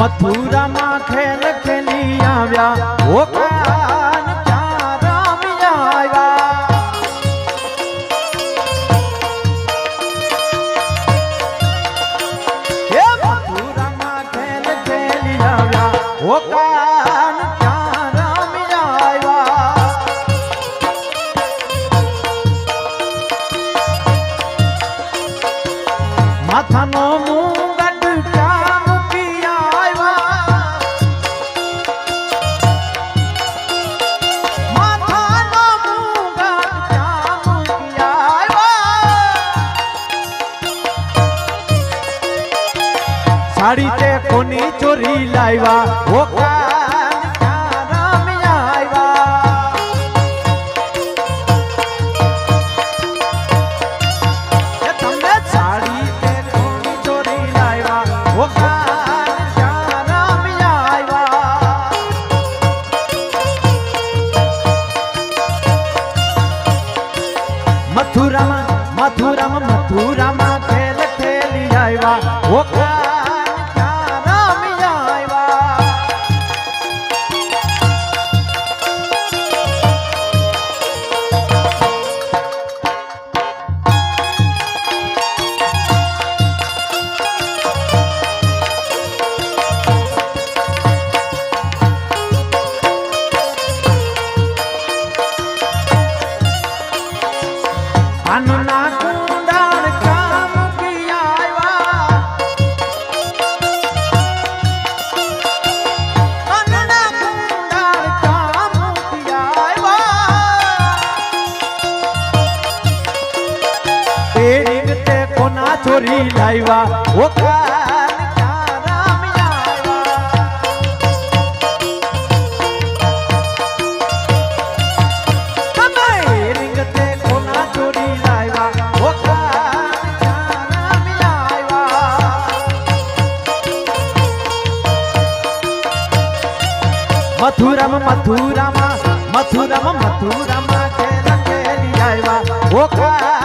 મથુરામાં ખેલ ખેલી આવ્યા. ઓ કાન ત્યાં રામી આવ્યા. હે મથુરામાં ખેલ ખેલી આવ્યા. ઓ આવ્યા. માથાનો મુંગટ સાડી તે કોની ચોરી લાવ્યા ઓ કાન ક્યાં રામી આવ્યા? એ તમને સાડી તે કોની ચોરી લાવ્યા ઓ કાન ક્યાં રામી આવ્યા? મથુરામાં મથુરામાં મથુરામાં ખેલ ખેલી આવ્યા? ઓ ક્યાં લાવ્યા આવ્યા મથુરામાં મથુરામાં મથુરામાં મથુરામાં ખેલ ખેલી આવ્યા ઓખા